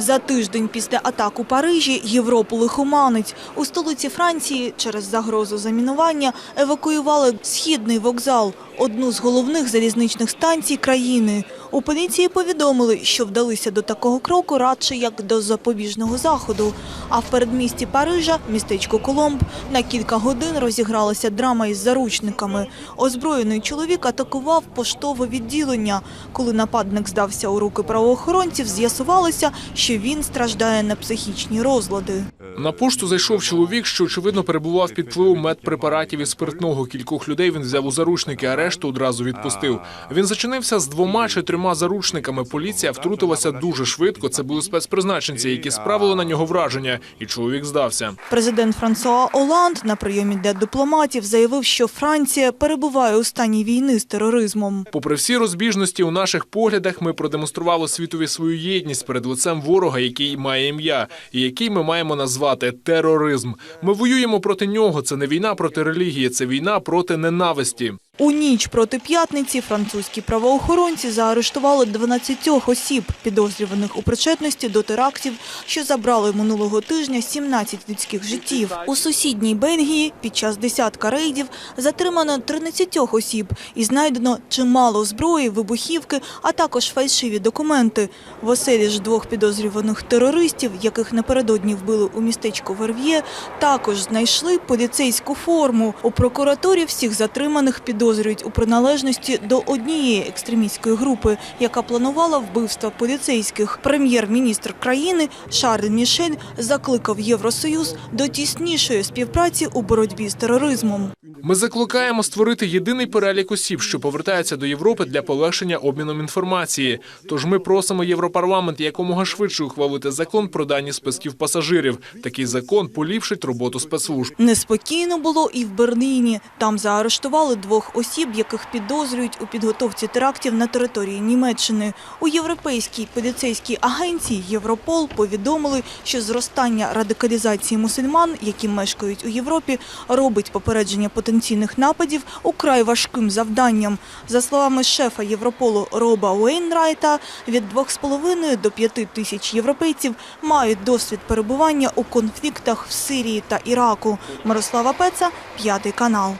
За тиждень після атак у Парижі Європу лихоманить. У столиці Франції через загрозу замінування евакуювали східний вокзал, одну з головних залізничних станцій країни. У поліції повідомили, що вдалися до такого кроку радше як до запобіжного заходу. А в передмісті Парижа, містечко Коломб, на кілька годин розігралася драма із заручниками. Озброєний чоловік атакував поштове відділення. Коли нападник здався у руки правоохоронців, з'ясувалося, що він страждає на психічні розлади. На пошту зайшов чоловік, що очевидно перебував під впливом медпрепаратів і спиртного. Кількох людей він взяв у заручники, а решту одразу відпустив. Він зачинився з двома чи трьома заручниками. Поліція втрутилася дуже швидко. Це були спецпризначенці, які справили на нього враження, і чоловік здався. Президент Франсуа Оланд на прийомі для дипломатів заявив, що Франція перебуває у стані війни з тероризмом. Попри всі розбіжності у наших поглядах, ми продемонстрували світові свою єдність перед лицем ворога, який має ім'я, і який ми маємо назвати тероризм. Ми воюємо проти нього. Це не війна проти релігії, це війна проти ненависті. У ніч проти п'ятниці французькі правоохоронці заарештували 12 осіб, підозрюваних у причетності до терактів, що забрали минулого тижня 17 людських життів. У сусідній Бельгії під час десятка рейдів затримано 13 осіб і знайдено чимало зброї, вибухівки, а також фальшиві документи. В оселі ж двох підозрюваних терористів, яких напередодні вбили у містечку Верв'є, також знайшли поліцейську форму. У прокуратурі всіх затриманих підозрюють у приналежності до однієї екстремістської групи, яка планувала вбивства поліцейських. Прем'єр-міністр країни Шарль Мішель закликав Євросоюз до тіснішої співпраці у боротьбі з тероризмом. Ми закликаємо створити єдиний перелік осіб, що повертаються до Європи для полегшення обміном інформації. Тож ми просимо Європарламент якомога швидше ухвалити закон про дані списків пасажирів. Такий закон поліпшить роботу спецслужб. Неспокійно було і в Берліні. Там заарештували двох осіб, яких підозрюють у підготовці терактів на території Німеччини. У європейській поліцейській агенції Європол повідомили, що зростання радикалізації мусульман, які мешкають у Європі, робить попередження потенційних нападів украй важким завданням. За словами шефа Європолу Роба Уейнрайта, від 2,5 до 5 тисяч європейців мають досвід перебування у конфліктах в Сирії та Іраку. Мирослава Пеца, п'ятий канал.